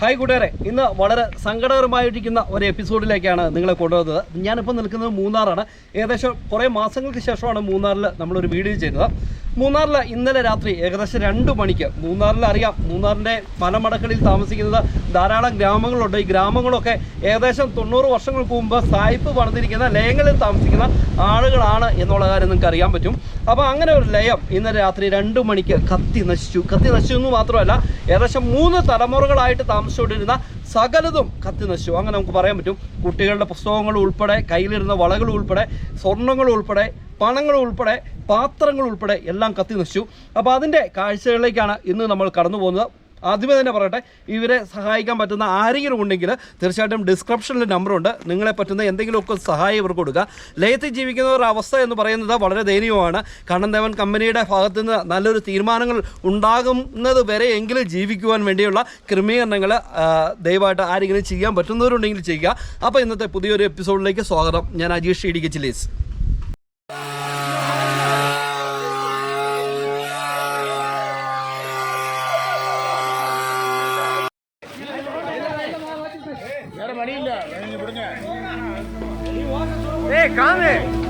Hi കൂട്ടുകാരെ ഇന്ന് വളരെ സങ്കടകരമായിരിക്കുന്ന ഒരു എപ്പിസോഡിലേക്കാണ് നിങ്ങളെ കൊണ്ടുവന്നത്. ഞാനിപ്പോൾ നിൽക്കുന്നത് മൂന്നാറാണ്. ഏകദേശം കുറേ മാസങ്ങൾക്ക് ശേഷമാണ് മൂന്നാറിൽ നമ്മളൊരു വീഡിയോ ചെയ്യുന്നത് മൂന്നാറിൽ ഇന്നലെ രാത്രി ഏകദേശം രണ്ട് മണിക്ക് മൂന്നാറിൽ അറിയാം മൂന്നാറിന്റെ മലമടക്കളിൽ താമസിക്കുന്നത് ധാരാളം ഗ്രാമങ്ങളുണ്ട്. ഈ ഗ്രാമങ്ങളൊക്കെ ഏകദേശം തൊണ്ണൂറ് വർഷങ്ങൾക്ക് മുമ്പ് സായിപ്പ് പണിതിരിക്കുന്ന ലയങ്ങളിൽ താമസിക്കുന്ന ആളുകളാണ് എന്നുള്ള കാര്യം നിങ്ങൾക്ക് അറിയാൻ പറ്റും. അപ്പോൾ അങ്ങനെ ഒരു ലയം ഇന്നലെ രാത്രി രണ്ട് മണിക്ക് കത്തി നശിച്ചു. കത്തി നശിച്ചു എന്ന് മാത്രമല്ല ഏകദേശം മൂന്ന് തലമുറകളായിട്ട് താമസിച്ചുകൊണ്ടിരുന്ന സകലതും കത്തി നശിച്ചു. അങ്ങനെ നമുക്ക് പറയാൻ പറ്റും. കുട്ടികളുടെ പുസ്തകങ്ങൾ ഉൾപ്പെടെ കയ്യിലിരുന്ന വളകൾ ഉൾപ്പെടെ സ്വർണങ്ങൾ ഉൾപ്പെടെ പണങ്ങൾ ഉൾപ്പെടെ പാത്രങ്ങൾ ഉൾപ്പെടെ എല്ലാം കത്തി നശിച്ചു. അപ്പോൾ അതിന്റെ കാഴ്ചകളിലേക്കാണ് ഇന്ന് നമ്മൾ കടന്നു പോകുന്നത്. ആദ്യമേ തന്നെ പറയട്ടെ ഇവരെ സഹായിക്കാൻ പറ്റുന്ന ആരെങ്കിലും ഉണ്ടെങ്കിൽ തീർച്ചയായിട്ടും ഡിസ്ക്രിപ്ഷനിൽ നമ്പറുണ്ട്. നിങ്ങളെ പറ്റുന്ന എന്തെങ്കിലുമൊക്കെ സഹായം ഇവർക്ക് കൊടുക്കുക. ലയത്തിൽ ജീവിക്കുന്നവരുടെ അവസ്ഥ എന്ന് പറയുന്നത് വളരെ ദയനീയമാണ്. കണ്ണൻ ദേവൻ കമ്പനിയുടെ ഭാഗത്ത് നിന്ന് നല്ലൊരു തീരുമാനങ്ങൾ ഉണ്ടാകുന്നത് വരെ എങ്കിലും ജീവിക്കുവാൻ വേണ്ടിയുള്ള ക്രമീകരണങ്ങൾ ദയവായിട്ട് ആരെങ്കിലും ചെയ്യാൻ പറ്റുന്നവരുണ്ടെങ്കിൽ ചെയ്യുക. അപ്പോൾ ഇന്നത്തെ പുതിയൊരു എപ്പിസോഡിലേക്ക് സ്വാഗതം. ഞാൻ അജീഷ് ഇടിക്ക് ഞാനിപ്പോൾ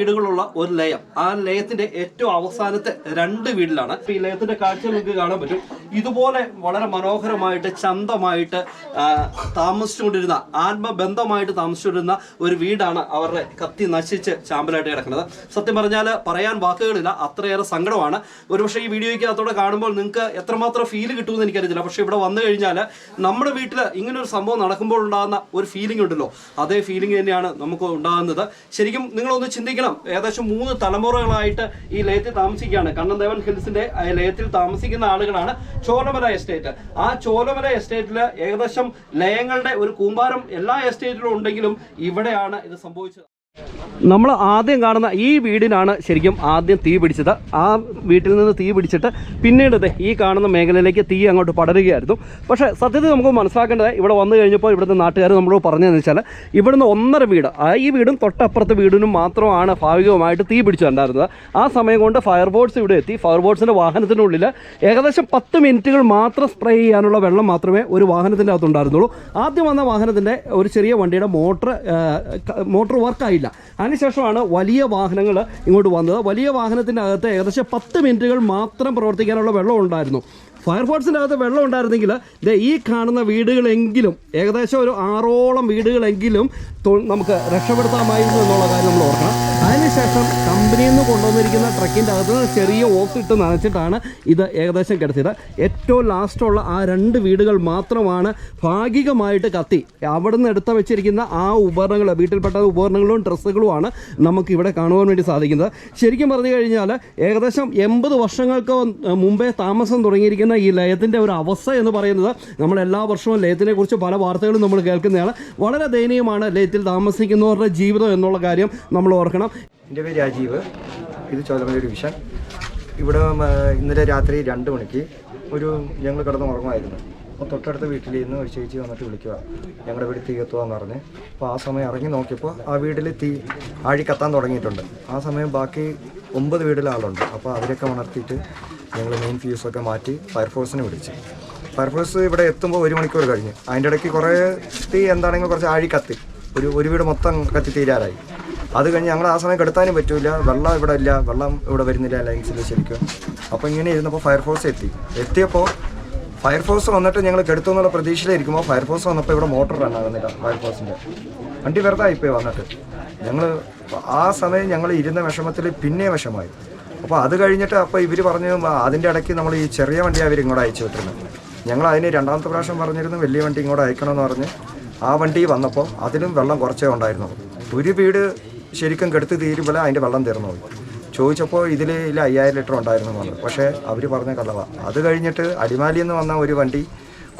പത്ത് വീടുകളുള്ള ഒരു ലയം. ആ ലയത്തിന്റെ ഏറ്റവും അവസാനത്തെ രണ്ട് വീടിലാണ്. ഈ ലയത്തിന്റെ കാഴ്ച നിങ്ങൾക്ക് കാണാൻ പറ്റും. ഇതുപോലെ വളരെ മനോഹരമായിട്ട് ചന്തമായിട്ട് താമസിച്ചുകൊണ്ടിരുന്ന ആത്മബന്ധമായിട്ട് താമസിച്ചുകൊണ്ടിരുന്ന ഒരു വീടാണ് അവരുടെ കത്തി നശിച്ച് ചാമ്പലായിട്ട് കിടക്കുന്നത്. സത്യം പറഞ്ഞാൽ പറയാൻ വാക്കുകളില്ല. അത്രയേറെ സങ്കടമാണ്. ഒരുപക്ഷെ ഈ വീഡിയോയ്ക്ക് അകത്തോടെ കാണുമ്പോൾ നിങ്ങൾക്ക് എത്രമാത്രം ഫീൽ കിട്ടുമെന്ന് എനിക്കറിയില്ല പക്ഷെ ഇവിടെ വന്നു കഴിഞ്ഞാൽ നമ്മുടെ വീട്ടിൽ ഇങ്ങനെ ഒരു സംഭവം നടക്കുമ്പോൾ ഉണ്ടാകുന്ന ഒരു ഫീലിംഗ് ഉണ്ടല്ലോ. അതേ ഫീലിംഗ് തന്നെയാണ് നമുക്ക് ഉണ്ടാകുന്നത്. ശരിക്കും നിങ്ങളൊന്ന് ചിന്തിക്കണം. ഏകദേശം മൂന്ന് തലമുറകളായിട്ട് ഈ ലയത്തിൽ താമസിക്കുകയാണ്. കണ്ണൻദേവൻ ഹിൽസിന്റെ ലയത്തിൽ താമസിക്കുന്ന ആളുകളാണ് ചോലമല എസ്റ്റേറ്റ്. ആ ചോലമല എസ്റ്റേറ്റിൽ ഏകദേശം ലയങ്ങളുടെ ഒരു കൂമ്പാരം എല്ലാ എസ്റ്റേറ്റിലും ഉണ്ടെങ്കിലും ഇവിടെയാണ് ഇത് സംഭവിച്ചത്. നമ്മൾ ആദ്യം കാണുന്ന ഈ വീടിനാണ് ശരിക്കും ആദ്യം തീ പിടിച്ചത്. ആ വീട്ടിൽ നിന്ന് തീ പിടിച്ചിട്ട് പിന്നീട് ഈ കാണുന്ന മേഖലയിലേക്ക് തീ അങ്ങോട്ട് പടരുകയായിരുന്നു. പക്ഷേ സത്യത്തിൽ നമുക്ക് മനസ്സിലാക്കേണ്ടത് ഇവിടെ വന്നു കഴിഞ്ഞപ്പോൾ ഇവിടുത്തെ നാട്ടുകാർ നമ്മളോട് പറഞ്ഞതെന്ന് വെച്ചാൽ ഇവിടുന്ന് ഒന്നര വീട് ആ ഈ വീടും തൊട്ടപ്പുറത്തെ വീടിനും മാത്രമാണ് ഭാഗികമായിട്ട് തീ പിടിച്ചിട്ടുണ്ടായിരുന്നത് ആ സമയം കൊണ്ട് ഫയർബോട്ട്സ് ഇവിടെ എത്തി. ഫയർബോട്ട്സിന്റെ വാഹനത്തിനുള്ളിൽ ഏകദേശം പത്ത് മിനിറ്റുകൾ മാത്രം സ്പ്രേ ചെയ്യാനുള്ള വെള്ളം മാത്രമേ ഒരു വാഹനത്തിന്റെ അകത്തുണ്ടായിരുന്നുള്ളൂ ആദ്യം വന്ന വാഹനത്തിന്റെ ഒരു ചെറിയ വണ്ടിയുടെ മോട്ടർ മോട്ടർ വർക്കായില്ല അതിനുശേഷമാണ് വലിയ വാഹനങ്ങൾ ഇങ്ങോട്ട് വന്നത്. വലിയ വാഹനത്തിന്റെ അകത്ത് ഏകദേശം പത്ത് മിനിറ്റുകൾ മാത്രം പ്രവർത്തിക്കാനുള്ള വെള്ളം ഉണ്ടായിരുന്നു. ഫയർഫോഴ്സിന്റെ അകത്ത് വെള്ളം ഉണ്ടായിരുന്നെങ്കിൽ ഇതേ ഈ കാണുന്ന വീടുകളെങ്കിലും ഏകദേശം ഒരു ആറോളം വീടുകളെങ്കിലും നമുക്ക് രക്ഷപ്പെടുത്താമായിരുന്നു എന്നുള്ള കാര്യം നമ്മൾ ഓർക്കണം. അതിനുശേഷം കമ്പനിയിൽ നിന്ന് കൊണ്ടുവന്നിരിക്കുന്ന ട്രക്കിന്റെ അകത്ത് ചെറിയ ഓസ് ഇട്ട് നനച്ചിട്ടാണ് ഇത് ഏകദേശം കിടത്തിയത്. ഏറ്റവും ലാസ്റ്റുള്ള ആ രണ്ട് വീടുകൾ മാത്രമാണ് ഭാഗികമായിട്ട് കത്തി. അവിടെ നിന്ന് എടുത്ത വെച്ചിരിക്കുന്ന ആ ഉപകരണങ്ങൾ വീട്ടിൽപ്പെട്ട ഉപകരണങ്ങളും ഡ്രസ്സുകളുമാണ് നമുക്ക് ഇവിടെ കാണുവാൻ വേണ്ടി സാധിക്കുന്നത്. ശരിക്കും പറഞ്ഞു കഴിഞ്ഞാൽ ഏകദേശം എൺപത് വർഷങ്ങൾക്ക് മുമ്പേ താമസം തുടങ്ങിയിരിക്കുന്ന ഈ ലയത്തിന്റെ ഒരു അവസ്ഥ എന്ന് പറയുന്നത് നമ്മൾ എല്ലാ വർഷവും ലയത്തിനെ കുറിച്ച് പല വാർത്തകളും നമ്മൾ കേൾക്കുന്നതാണ്. വളരെ ദയനീയമാണ് ലയത്തിൽ താമസിക്കുന്നവരുടെ ജീവിതം എന്നുള്ള കാര്യം നമ്മൾ ഓർക്കണം. എന്റെ പേര് രാജീവ്. ഇത് ചോലമല ഡിവിഷൻ ഇവിടെ ഇന്നലെ രാത്രി രണ്ട് മണിക്ക് ഒരു ഞങ്ങൾ കിടന്ന് ഉറങ്ങുമായിരുന്നു. അപ്പോൾ തൊട്ടടുത്ത വീട്ടിൽ നിന്ന് ഒരു ചേച്ചി വന്നിട്ട് വിളിക്കുക ഞങ്ങളുടെ വീട് തീ കത്തുവാന്ന് പറഞ്ഞ്. അപ്പോൾ ആ സമയം ഇറങ്ങി നോക്കിയപ്പോൾ ആ വീട്ടിൽ തീ ആഴി കത്താൻ തുടങ്ങിയിട്ടുണ്ട്. ആ സമയം ബാക്കി ഒമ്പത് വീട്ടിൽ ആളുണ്ട്. അപ്പോൾ അവരൊക്കെ ഉണർത്തിയിട്ട് ഞങ്ങൾ മെയിൻ ഫ്യൂസൊക്കെ മാറ്റി ഫയർഫോഴ്സിനെ വിളിച്ചു. ഫയർഫോഴ്സ് ഇവിടെ എത്തുമ്പോൾ ഒരു മണിക്കൂർ കഴിഞ്ഞ്. അതിന്റെ ഇടയ്ക്ക് കുറേ തീ എന്താണെങ്കിൽ കുറച്ച് ആഴി കത്തി. ഒരു ഒരു വീട് മൊത്തം കത്തി തീരാറായി. അത് കഴിഞ്ഞ് ഞങ്ങൾ ആ സമയം കെടുത്താനും പറ്റൂല. വെള്ളം ഇവിടെ ഇല്ല. വെള്ളം ഇവിടെ വരുന്നില്ല ലൈൻസിൽ ശരിക്കും. അപ്പോൾ ഇങ്ങനെ ഇരുന്നപ്പോൾ ഫയർഫോഴ്സ് എത്തി. എത്തിയപ്പോൾ ഫയർഫോഴ്സ് വന്നിട്ട് ഞങ്ങൾ കെടുത്തു എന്നുള്ള പ്രതീക്ഷയിലിരിക്കുമ്പോൾ ഫയർഫോഴ്സ് വന്നപ്പോൾ ഇവിടെ മോട്ടർ റൺ ആകുന്നില്ല ഫയർഫോഴ്സിന്റെ വണ്ടി വെറുതെ ആയിപ്പോയി വന്നിട്ട്. ഞങ്ങൾ ആ സമയം ഞങ്ങൾ ഇരുന്ന വിഷമത്തിൽ പിന്നെ വിഷമായി. അപ്പോൾ അത് കഴിഞ്ഞിട്ട് അപ്പോൾ ഇവർ പറഞ്ഞു "ആ, അതിന്റെ ഇടയ്ക്ക് നമ്മൾ ഈ ചെറിയ വണ്ടി അവർ ഇങ്ങോട്ട് അയച്ചു വിട്ടിരുന്നത് ഞങ്ങൾ അതിന് രണ്ടാമത്തെ പ്രാവശ്യം പറഞ്ഞിരുന്നു വലിയ വണ്ടി ഇങ്ങോട്ട് അയക്കണമെന്ന് പറഞ്ഞ്. ആ വണ്ടി വന്നപ്പോൾ അതിലും വെള്ളം കുറച്ചേ ഉണ്ടായിരുന്നു. ഒരു വീട് ശരിക്കും കെടുത്ത് തീരുമ്പോൾ അതിന്റെ വെള്ളം തീർന്നു പോയി. ചോദിച്ചപ്പോൾ ഇതിൽ ഇതിൽ അയ്യായിരം ലിറ്റർ ഉണ്ടായിരുന്നു എന്ന് പറഞ്ഞു. പക്ഷേ അവർ പറഞ്ഞ കഥവ അത്. കഴിഞ്ഞിട്ട് അടിമാലി എന്ന് വന്ന ഒരു വണ്ടി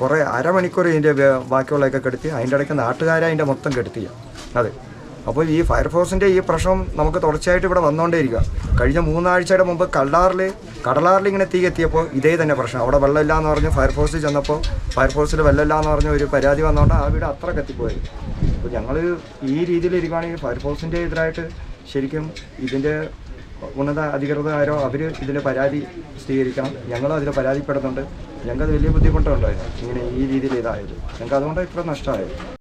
കുറേ അരമണിക്കൂർ ഇതിന്റെ ബാക്കിയുള്ളതൊക്കെ കെടുത്തി അതിന്റെ ഇടയ്ക്ക് നാട്ടുകാരെ അതിന്റെ മൊത്തം കെടുത്തിയ. അതെ. അപ്പോൾ ഈ ഫയർഫോഴ്സിന്റെ ഈ പ്രശ്നം നമുക്ക് തുടർച്ചയായിട്ട് ഇവിടെ വന്നുകൊണ്ടേയിരിക്കുക. കഴിഞ്ഞ മൂന്നാഴ്ചയുടെ മുമ്പ് കല്ലാറിൽ കടലാറിൽ ഇങ്ങനെ തീ എത്തിയപ്പോൾ ഇതേ തന്നെ പ്രശ്നം. അവിടെ വെള്ളമില്ല എന്ന് പറഞ്ഞ് ഫയർഫോഴ്സിൽ ചെന്നപ്പോൾ ഫയർഫോഴ്സിൽ വെള്ളമില്ല എന്ന് പറഞ്ഞ ഒരു പരാതി വന്നുകൊണ്ട് ആ വീട് അത്ര കത്തിപ്പോയി. അപ്പോൾ ഞങ്ങൾ ഈ രീതിയിൽ ഇരിക്കുകയാണെങ്കിൽ ഫയർഫോഴ്സിന്റെ എതിരായിട്ട് ശരിക്കും ഇതിന്റെ ഉന്നത അധികൃതരോ അവർ ഇതിന്റെ പരാതി സ്വീകരിക്കണം. ഞങ്ങളും അതിൽ പരാതിപ്പെടുന്നുണ്ട്. ഞങ്ങൾക്ക് വലിയ ബുദ്ധിമുട്ടുണ്ടായിരുന്നു ഇങ്ങനെ ഈ രീതിയിൽ ഇതായത്. ഞങ്ങൾക്ക് അതുകൊണ്ട് ഇത്ര നഷ്ടമായത്.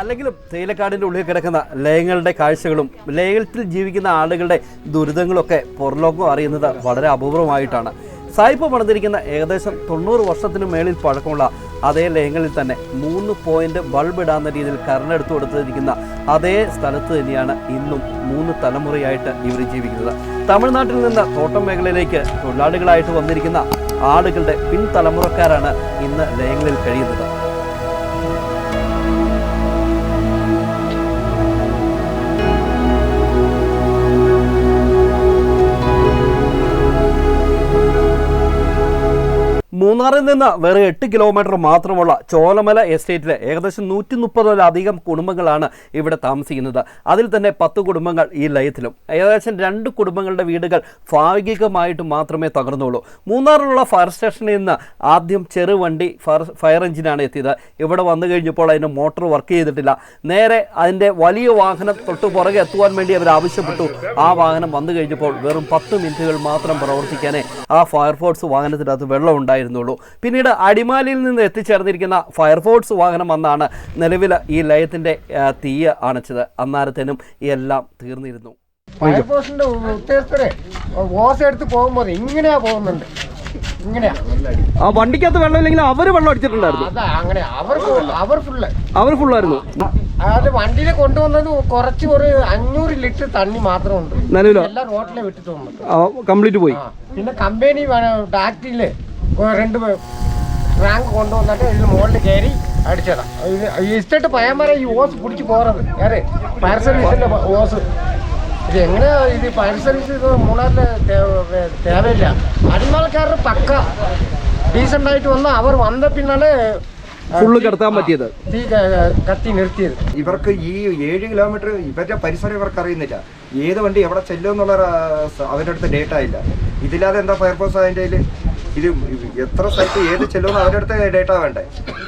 അല്ലെങ്കിലും തേയിലക്കാടിന്റെ ഉള്ളിൽ കിടക്കുന്ന ലയങ്ങളുടെ കാഴ്ചകളും ലയത്തിൽ ജീവിക്കുന്ന ആളുകളുടെ ദുരിതങ്ങളൊക്കെ പുറലോകം അറിയുന്നത് വളരെ അപൂർവമായിട്ടാണ്. സായിപ്പ് പണിതിരിക്കുന്ന ഏകദേശം തൊണ്ണൂറ് വർഷത്തിനു മേളിൽ പഴക്കമുള്ള അതേ ലയങ്ങളിൽ തന്നെ മൂന്ന് പോയിന്റ് ബൾബ് ഇടാവുന്ന രീതിയിൽ കരണെടുത്തു കൊടുത്തിരിക്കുന്ന അതേ സ്ഥലത്ത് തന്നെയാണ് ഇന്നും മൂന്ന് തലമുറയായിട്ട് ഇവർ ജീവിക്കുന്നത്. തമിഴ്നാട്ടിൽ നിന്ന് തോട്ടം മേഖലയിലേക്ക് തൊഴിലാളികളായിട്ട് വന്നിരിക്കുന്ന ആളുകളുടെ പിൻതലമുറക്കാരാണ് ഇന്ന് ലയങ്ങളിൽ കഴിയുന്നത്. മൂന്നാറിൽ നിന്ന് വെറും എട്ട് കിലോമീറ്റർ മാത്രമുള്ള ചോലമല എസ്റ്റേറ്റിലെ ഏകദേശം നൂറ്റി മുപ്പതിലധികം കുടുംബങ്ങളാണ് ഇവിടെ താമസിക്കുന്നത്. അതിൽ തന്നെ പത്ത് കുടുംബങ്ങൾ ഈ ലയത്തിലും. ഏകദേശം രണ്ട് കുടുംബങ്ങളുടെ വീടുകൾ ഭാഗികമായിട്ട് മാത്രമേ തകർന്നുള്ളൂ. മൂന്നാറിലുള്ള ഫയർ സ്റ്റേഷനിൽ നിന്ന് ആദ്യം ചെറുവണ്ടി ഫയർ ഫയർ എഞ്ചിനാണ് എത്തിയത്. ഇവിടെ വന്നു കഴിഞ്ഞപ്പോൾ അതിന് മോട്ടോർ വർക്ക് ചെയ്തിട്ടില്ല. നേരെ അതിന്റെ വലിയ വാഹനം തൊട്ട് പുറകെ എത്തുവാൻ വേണ്ടി അവർ ആവശ്യപ്പെട്ടു. ആ വാഹനം വന്നു കഴിഞ്ഞപ്പോൾ വെറും പത്ത് മിനിറ്റുകൾ മാത്രം പ്രവർത്തിക്കാനേ ആ ഫയർഫോഴ്സ് വാഹനത്തിനകത്ത് വെള്ളം ഉണ്ടായിരുന്നുള്ളൂ. പിന്നീട് അടിമാലിയിൽ നിന്ന് എത്തിച്ചേർന്നിരിക്കുന്ന ഫയർഫോഴ്സ് വാഹനം വന്നാണ് നിലവിൽ ഈ ലയത്തിന്റെ തീയ അണച്ചത്. അന്നാരത്തേനും എല്ലാം തീർന്നിരുന്നു. ഫയർഫോഴ്സിന്റെ ഉദ്യോഗസ്ഥരെ ഓസ എടുത്ത് പോകുമ്പോൾ ഇങ്ങനെയാ പോകുന്നുണ്ട്. ഇങ്ങനെയാ. ആ വണ്ടിക്കകത്ത് വെള്ളമില്ലെങ്കിൽ അവർ വെള്ളം അടിച്ചിട്ടുണ്ടായിരുന്നു. അതാ അങ്ങനെ. അവർ അവർ ഫുള്ള്. അവർ ഫുള്ളായിരുന്നു. അത് വണ്ടിയിൽ കൊണ്ടുവന്നത് കുറച്ച് ഒരു അഞ്ഞൂറ് ലിറ്റർ തണ്ണി മാത്രമുണ്ട് ഉണ്ട്. എല്ലാം റോട്ടിലെ വിട്ടിട്ട് വന്നത് കംപ്ലീറ്റ് പോയി. പിന്നെ കമ്പനി ഡാക്ടിൽ രണ്ട് റാങ്ക് കൊണ്ടുവന്നിട്ട് ഇതിന് മുകളിൽ കയറി അടിച്ചതാ. ഇത് ഇഷ്ടട്ട് പറയാം ഈ ഓസ് പിടിച്ച് പോறது ഏറെ ഫയർ സർവീസിന്റെ ഓസ്. ഇത് എങ്ങനെയാ ഇത് ഫയർ സർവീസ് ഇത് മൂന്നാറിൽ തേ- തേവയില്ല. അടിമാൾക്കാർ പക്ക. ഡീസന്റ് ആയിട്ട് വന്ന. അവർ വന്ന പിന്നാലെ ഫുള്ള് കിടത്താൻ പറ്റിയത്. തീ കത്തി നിർത്തിയത്. ഇവർക്ക് ഈ ഏഴ് കിലോമീറ്റർ ഇവരുടെ പരിസരം ഇവർക്ക് അറിയുന്നില്ല. ഏത് വണ്ടി എവിടെ ചെല്ലും എന്നുള്ള ഒരു, ആ, സ- അവരുടെ അടുത്ത് ഡേറ്റ ഇല്ല. ഇതില്ലാതെ എന്താ ഫയർഫോഴ്സ് അതിന്റെ ഇത് എത്ര സ്ഥലത്ത് ഏത് ചെല്ലുമെന്ന് അവരുടെ അടുത്ത് ഡേറ്റ വേണ്ടേ?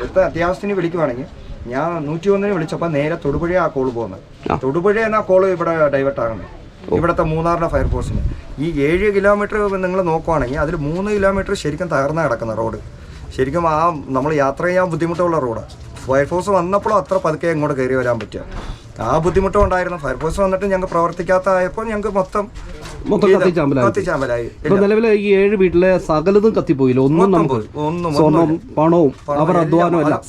എത്ര അത്യാവശ്യത്തിന് വിളിക്കുവാണെങ്കിൽ ഞാൻ നൂറ്റി ഒന്നിന് വിളിച്ചപ്പോൾ നേരെ തൊടുപുഴ ആ കോൾ പോകുന്നത് തൊടുപുഴ എന്ന കോൾ ഇവിടെ ഡൈവേർട്ട് ആകുന്നത്. ഇവിടുത്തെ മൂന്നാറിന്റെ ഫയർഫോഴ്സിന് ഈ ഏഴ് കിലോമീറ്റർ നിങ്ങൾ നോക്കുവാണെങ്കിൽ അതിൽ മൂന്ന് കിലോമീറ്റർ ശരിക്കും തകർന്ന കിടക്കുന്ന റോഡ് ശരിക്കും ആ നമ്മൾ യാത്ര ചെയ്യാൻ ബുദ്ധിമുട്ടുള്ള റോഡാണ് ഫയർഫോഴ്സ് വന്നപ്പോഴും അത്ര പതുക്കെ ഇങ്ങോട്ട് കയറി വരാൻ പറ്റുക. ആ ബുദ്ധിമുട്ടും ഉണ്ടായിരുന്നു. ഫയർഫോഴ്സ് വന്നിട്ട് ഞങ്ങൾക്ക് പ്രവർത്തിക്കാത്ത ആയപ്പോൾ ഞങ്ങൾക്ക് മൊത്തം മൊത്തം കത്തിച്ചാമ്പലായി. ഇപ്പൊ നിലവിലെ ഈ ഏഴ് വീട്ടിലെ സകലതും കത്തിപ്പോയില്ല? ഒന്നും നമുക്ക് സ്വർണം പണവും അവർ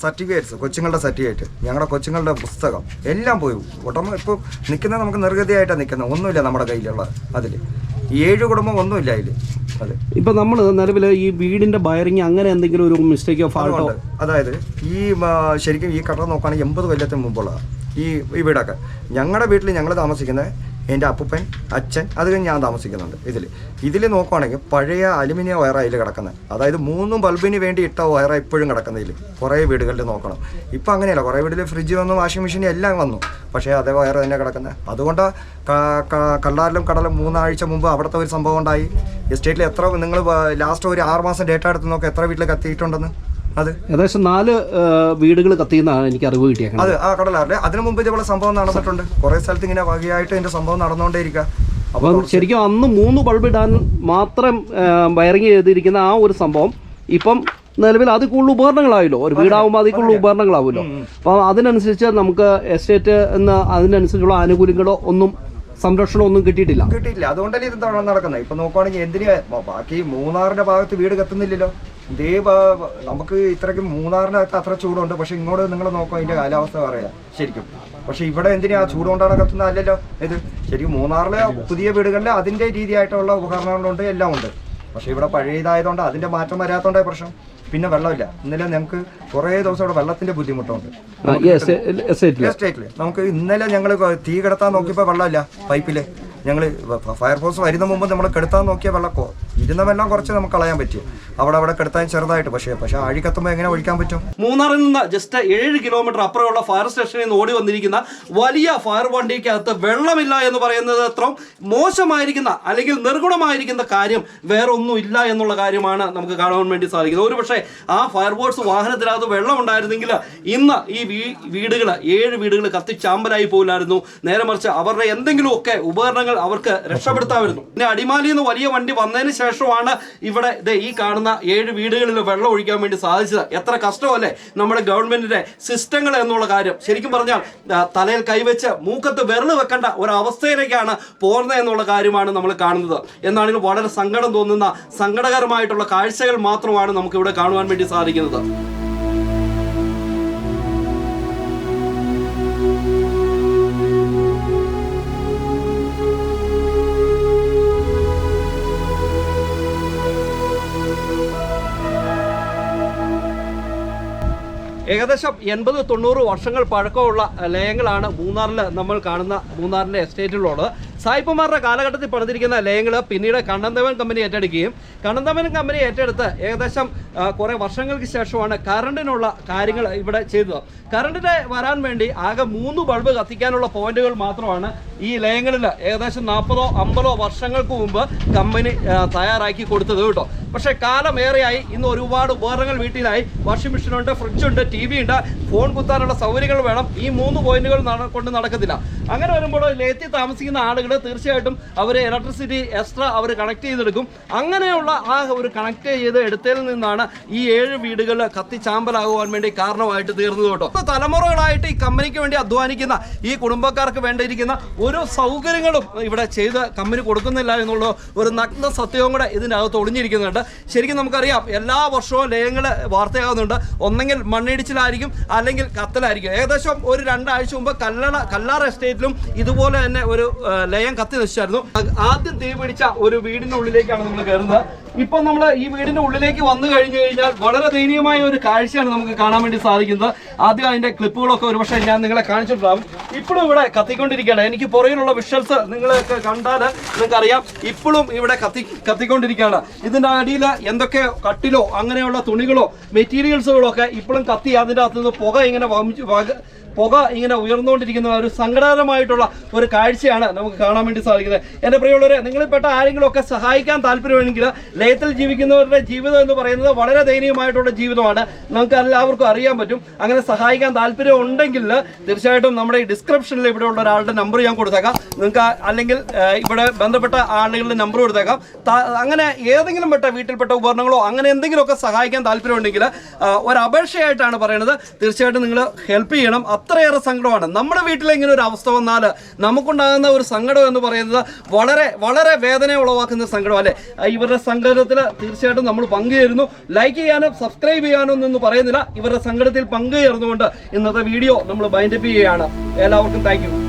സർട്ടിഫിക്കറ്റ്സ് കൊച്ചുങ്ങളുടെ സർട്ടിഫിക്കറ്റ് ഞങ്ങളുടെ കൊച്ചുങ്ങളുടെ പുസ്തകം എല്ലാം പോയി. ഉടമ ഇപ്പോൾ നിൽക്കുന്നത് നമുക്ക് നിർഗതിയായിട്ടാണ് നിൽക്കുന്നത് ഒന്നുമില്ല നമ്മുടെ കയ്യിലുള്ള അതിൽ ഏഴ് കുടുംബം ഒന്നുമില്ല അതിൽ അതെ. ഇപ്പൊ നമ്മൾ നിലവിൽ ഈ വീടിന്റെ ബയറിങ് അങ്ങനെ എന്തെങ്കിലും ഒരു മിസ്റ്റേക്കോ ഫാൾട്ടോ? അതായത് ഈ ശരിക്കും ഈ കട നോക്കുകയാണെങ്കിൽ എൺപത് കൊല്ലത്തിന് മുമ്പുള്ള ഈ ഈ വീടൊക്കെ. ഞങ്ങളുടെ വീട്ടിൽ ഞങ്ങൾ താമസിക്കുന്നത് എന്റെ അപ്പൂപ്പൻ അച്ഛൻ അത് കഴിഞ്ഞ് ഞാൻ താമസിക്കുന്നുണ്ട് ഇതിൽ ഇതിൽ നോക്കുവാണെങ്കിൽ പഴയ അലുമിനിയം വയറാണ് അതിൽ കിടക്കുന്നത് അതായത് മൂന്നും ബൾബിന് വേണ്ടി ഇട്ട വയറാണ് ഇപ്പോഴും കിടക്കുന്നതിൽ കുറേ വീടുകളിൽ നോക്കണം. ഇപ്പം അങ്ങനെയല്ല. കുറേ വീട്ടിൽ ഫ്രിഡ്ജ് വന്നു വാഷിംഗ് മെഷീൻ എല്ലാം വന്നു. പക്ഷേ അതേ വയർ തന്നെ കിടക്കുന്നത് അതുകൊണ്ട് കള്ളാറിലും കടലും മൂന്നാഴ്ച മുമ്പ് അവിടുത്തെ ഒരു സംഭവം ഉണ്ടായി. എസ്റ്റേറ്റിൽ എത്ര നിങ്ങൾ ലാസ്റ്റ് ഒരു ആറ് മാസം ഡേറ്റ എടുത്ത് നോക്കുക എത്ര വീട്ടിൽ കത്തിയിട്ടുണ്ടെന്ന്. അത്. ഏകദേശം നാല് വീടുകൾ കത്തിയെന്നാണ് എനിക്ക് അറിവ് കിട്ടിയത് അതെ ആ കടലാറിലെ. അതിനു മുമ്പ് ഇതേപോലെ സംഭവം നടന്നിട്ടുണ്ട്. കുറെ സ്ഥലത്ത് ഇങ്ങനെ വകയായിട്ട് ഇതിന്റെ സംഭവം നടന്നുകൊണ്ടേയിരിക്കുക അപ്പൊ ശരിക്കും അന്ന് മൂന്ന് ബൾബ് ഇടാൻ മാത്രം വയറിങ് ചെയ്തിരിക്കുന്ന ആ ഒരു സംഭവം ഇപ്പം നിലവിൽ അതിൽ കൂടുതൽ ഉപകരണങ്ങളാവില്ലോ. ഒരു വീടാവുമ്പോൾ അതിൽ കൂടുതൽ ഉപകരണങ്ങളാവുമല്ലോ അപ്പം അതിനനുസരിച്ച് നമുക്ക് എസ്റ്റേറ്റ് എന്ന് അതിനനുസരിച്ചുള്ള ആനുകൂല്യങ്ങളോ ഒന്നും സംരക്ഷണം ഒന്നും കിട്ടിയിട്ടില്ല. കിട്ടിയിട്ടില്ല. അതുകൊണ്ടല്ലേ ഇത് നടക്കുന്നത്. ഇപ്പൊ നോക്കുവാണെങ്കിൽ എന്തിനാ ബാക്കി മൂന്നാറിന്റെ ഭാഗത്ത് വീട് കത്തുന്നില്ലല്ലോ. ഇതേ നമുക്ക് ഇത്രയ്ക്ക് മൂന്നാറിനകത്ത് അത്ര ചൂടുണ്ട്. പക്ഷെ ഇങ്ങോട്ട് നിങ്ങൾ നോക്കുക അതിന്റെ കാലാവസ്ഥ പറയാം. ശരിക്കും. പക്ഷെ ഇവിടെ എന്തിനാ ചൂട് കൊണ്ടാണ് കത്തുന്നത്? അല്ലല്ലോ. ഇത് ശരിക്കും മൂന്നാറിലെ പുതിയ വീടുകളിൽ അതിന്റെ രീതിയായിട്ടുള്ള ഉപകരണങ്ങളുണ്ട് എല്ലാം ഉണ്ട്. പക്ഷെ ഇവിടെ പഴയതായതുകൊണ്ട് അതിന്റെ മാറ്റം വരാത്തോണ്ടേ പ്രശ്നം. പിന്നെ വെള്ളമില്ല. ഇന്നലെ ഞങ്ങൾക്ക് കുറേ ദിവസം ഇവിടെ വെള്ളത്തിന്റെ ബുദ്ധിമുട്ടുണ്ട്. എസ്റ്റേറ്റിൽ നമുക്ക് ഇന്നലെ ഞങ്ങൾ തീ കിടത്താൻ നോക്കിയപ്പോൾ വെള്ളമില്ല. പൈപ്പിൽ ഞങ്ങൾ ഫയർഫോഴ്സ് വരുന്ന മുമ്പ് നമ്മൾ കെടുത്താൻ നോക്കിയ വെള്ളം ഇരുന്ന വെള്ളം കുറച്ച് നമുക്ക് കളയാൻ പറ്റും. അവിടെ അവിടെ കിടത്താൻ ചെറുതായിട്ട് പക്ഷേ പക്ഷേ ആഴി കത്തുമ്പോൾ എങ്ങനെ ഒഴിക്കാൻ പറ്റും? മൂന്നാറിൽ നിന്ന് ജസ്റ്റ് ഏഴ് കിലോമീറ്റർ അപ്പുറമുള്ള ഫയർ സ്റ്റേഷനിൽ നിന്ന് ഓടി വന്നിരിക്കുന്ന വലിയ ഫയർ വണ്ടിക്കകത്ത് വെള്ളമില്ല എന്ന് പറയുന്നത് അത്ര മോശമായിരിക്കുന്ന അല്ലെങ്കിൽ നിർഗുണമായിരിക്കുന്ന കാര്യം വേറെ ഒന്നും ഇല്ല എന്നുള്ള കാര്യമാണ് നമുക്ക് കാണാൻ വേണ്ടി സാധിക്കുന്നത്. ഒരു പക്ഷേ ആ ഫയർഫോഴ്സ് വാഹനത്തിനകത്ത് വെള്ളം ഉണ്ടായിരുന്നെങ്കിൽ ഇന്ന് ഈ വീടുകൾ ഏഴ് വീടുകൾ കത്തിച്ചാമ്പലായി പോയില്ലായിരുന്നു നേരെ മറിച്ച് അവരുടെ എന്തെങ്കിലുമൊക്കെ ഉപകരണങ്ങൾ അവർക്ക് രക്ഷപ്പെടുത്താമായിരുന്നു. പിന്നെ അടിമാലിയിൽ നിന്ന് വലിയ വണ്ടി വന്നതിന് ശേഷമാണ് ഇവിടെ ഈ കാണുന്ന ഏഴ് വീടുകളിൽ വെള്ളം ഒഴിക്കാൻ വേണ്ടി സാധിച്ചത്. എത്ര കഷ്ടമല്ലേ നമ്മുടെ ഗവൺമെന്റിന്റെ സിസ്റ്റങ്ങൾ എന്നുള്ള കാര്യം. ശരിക്കും പറഞ്ഞാൽ തലയിൽ കൈവച്ച് മൂക്കത്ത് വിരൽ വെക്കേണ്ട ഒരവസ്ഥയിലേക്കാണ് പോകുന്നത് എന്നുള്ള കാര്യമാണ് നമ്മൾ കാണുന്നത്. എന്നാണെങ്കിൽ വളരെ സങ്കടം തോന്നുന്ന സങ്കടകരമായിട്ടുള്ള കാഴ്ചകൾ മാത്രമാണ് നമുക്ക് ഇവിടെ കാണുവാൻ വേണ്ടി സാധിക്കുന്നത്. ഏകദേശം എൺപത് തൊണ്ണൂറ് വർഷങ്ങൾ പഴക്കമുള്ള ലയങ്ങളാണ് മൂന്നാറിൽ നമ്മൾ കാണുന്ന മൂന്നാറിന്റെ എസ്റ്റേറ്റിലുള്ളത്. സായിപ്പുമാരുടെ കാലഘട്ടത്തിൽ പണിതിരിക്കുന്ന ലയങ്ങൾ പിന്നീട് കണ്ണന്തവൻ കമ്പനി ഏറ്റെടുക്കുകയും കണ്ണന്തവൻ കമ്പനി ഏറ്റെടുത്ത് ഏകദേശം കുറേ വർഷങ്ങൾക്ക് ശേഷമാണ് കറണ്ടിനുള്ള കാര്യങ്ങൾ ഇവിടെ ചെയ്തത്. കറണ്ടിന് വരാൻ വേണ്ടി ആകെ മൂന്ന് ബൾബ് കത്തിക്കാനുള്ള പോയിന്റുകൾ മാത്രമാണ് ഈ ലയങ്ങളിൽ ഏകദേശം നാൽപ്പതോ അമ്പതോ വർഷങ്ങൾക്ക് മുമ്പ് കമ്പനി തയ്യാറാക്കി കൊടുത്തത് കേട്ടോ. പക്ഷേ കാലമേറെയായി ഇന്ന് ഒരുപാട് ഉപകരണങ്ങൾ വീട്ടിലായി. വാഷിംഗ് മെഷീനുണ്ട് ഫ്രിഡ്ജുണ്ട് ടി വി ഉണ്ട് ഫോൺ കുത്താനുള്ള സൗകര്യങ്ങൾ വേണം. ഈ മൂന്ന് പോയിന്റുകൾ കൊണ്ട് നടക്കത്തില്ല. അങ്ങനെ വരുമ്പോൾ ലേത്തി താമസിക്കുന്ന ആളുകൾ തീർച്ചയായിട്ടും അവർ ഇലക്ട്രിസിറ്റി എക്സ്ട്രാ അവർ കണക്ട് ചെയ്തെടുക്കും. അങ്ങനെയുള്ള ആ ഒരു കണക്ട് ചെയ്ത് എടുത്തതിൽ നിന്നാണ് ഈ ഏഴ് വീടുകൾ കത്തിച്ചാമ്പലാകുവാൻ വേണ്ടി കാരണമായിട്ട് തീർന്നത് കേട്ടോ. തലമുറകളായിട്ട് ഈ കമ്പനിക്ക് വേണ്ടി അധ്വാനിക്കുന്ന ഈ കുടുംബക്കാർക്ക് വേണ്ടിയിരിക്കുന്ന ഓരോ സൗകര്യങ്ങളും ഇവിടെ ചെയ്ത് കമ്പനി കൊടുക്കുന്നില്ല എന്നുള്ള ഒരു നഗ്ന സത്യവും കൂടെ ഇതിനകത്ത് ഒളിഞ്ഞിരിക്കുന്നുണ്ട്. ശരിക്കും നമുക്കറിയാം എല്ലാ വർഷവും ലയങ്ങൾ വാർത്തയാകുന്നുണ്ട്. ഒന്നെങ്കിൽ മണ്ണിടിച്ചിലായിരിക്കും അല്ലെങ്കിൽ കത്തലായിരിക്കും. ഏകദേശം ഒരു രണ്ടാഴ്ച മുമ്പ് കല്ലട കല്ലാർ എസ്റ്റേറ്റിലും ഇതുപോലെ തന്നെ ഒരു ലയം കത്തി നശിച്ചായിരുന്നു. ആദ്യം തീ പിടിച്ച ഒരു വീടിനുള്ളിലേക്കാണ് നമ്മൾ കയറുന്നത്. ഇപ്പൊ നമ്മൾ ഈ വീടിന്റെ ഉള്ളിലേക്ക് വന്നു കഴിഞ്ഞു കഴിഞ്ഞാൽ വളരെ ദയനീയമായ ഒരു കാഴ്ചയാണ് നമുക്ക് കാണാൻ വേണ്ടി സാധിക്കുന്നത്. ആദ്യം അതിന്റെ ക്ലിപ്പുകളൊക്കെ ഒരുപക്ഷെ ഞാൻ നിങ്ങളെ കാണിച്ചിട്ടുണ്ടാവും. ഇപ്പോഴും ഇവിടെ കത്തിക്കൊണ്ടിരിക്കുകയാണ്. എനിക്ക് പുറകിലുള്ള വിഷ്വൽസ് നിങ്ങളൊക്കെ കണ്ടാൽ നിങ്ങൾക്കറിയാം. ഇപ്പോഴും ഇവിടെ കത്തി കത്തിക്കൊണ്ടിരിക്കുകയാണ്. ഇതിന്റെ അടിയിൽ എന്തൊക്കെ കട്ടിലോ അങ്ങനെയുള്ള തുണികളോ മെറ്റീരിയൽസുകളോ ഒക്കെ ഇപ്പോഴും കത്തി അതിന്റെ അകത്ത് നിന്ന് പുക ഇങ്ങനെ പുക ഇങ്ങനെ ഉയർന്നുകൊണ്ടിരിക്കുന്ന ഒരു സങ്കടകരമായിട്ടുള്ള ഒരു കാഴ്ചയാണ് നമുക്ക് കാണാൻ വേണ്ടി സാധിക്കുന്നത്. എന്റെ പ്രിയമുള്ളവരെ നിങ്ങളിൽപ്പെട്ട ആരെങ്കിലും ഒക്കെ സഹായിക്കാൻ താല്പര്യമാണെങ്കിൽ ലയത്തിൽ ജീവിക്കുന്നവരുടെ ജീവിതം എന്ന് പറയുന്നത് വളരെ ദയനീയമായിട്ടുള്ള ജീവിതമാണ്. നമുക്ക് എല്ലാവർക്കും അറിയാൻ പറ്റും. അങ്ങനെ സഹായിക്കാൻ താല്പര്യം ഉണ്ടെങ്കിൽ തീർച്ചയായിട്ടും നമ്മുടെ ഈ ഡിസ്ക്രിപ്ഷനിൽ ഇവിടെ ഉള്ള ഒരാളുടെ നമ്പർ ഞാൻ കൊടുത്തേക്കാം. നിങ്ങൾക്ക് അല്ലെങ്കിൽ ഇവിടെ ബന്ധപ്പെട്ട ആളുകളുടെ നമ്പർ കൊടുത്തേക്കാം. അങ്ങനെ ഏതെങ്കിലും പെട്ട വീട്ടിൽപ്പെട്ട ഉപകരണങ്ങളോ അങ്ങനെ എന്തെങ്കിലുമൊക്കെ സഹായിക്കാൻ താല്പര്യമുണ്ടെങ്കിൽ ഒരു അപേക്ഷയായിട്ടാണ് പറയുന്നത്. തീർച്ചയായിട്ടും നിങ്ങൾ ഹെൽപ്പ് ചെയ്യണം. അത്രയേറെ സങ്കടമാണ്. നമ്മുടെ വീട്ടിൽ ഇങ്ങനെ ഒരു അവസ്ഥ വന്നാൽ നമുക്കുണ്ടാകുന്ന ഒരു സങ്കടം എന്ന് പറയുന്നത് വളരെ വളരെ വേദന ഉളവാക്കുന്ന സങ്കടം അല്ലേ? ഇവരുടെ സങ്കടത്തിൽ തീർച്ചയായിട്ടും നമ്മൾ പങ്കുചേരുന്നു. ലൈക്ക് ചെയ്യാനും സബ്സ്ക്രൈബ് ചെയ്യാനും ഒന്നും പറയുന്നില്ല. ഇവരുടെ സങ്കടത്തിൽ പങ്കുചേർന്നുകൊണ്ട് ഇന്നത്തെ വീഡിയോ നമ്മൾ ബൈൻഡപ്പ് ചെയ്യുകയാണ്. എല്ലാവർക്കും താങ്ക്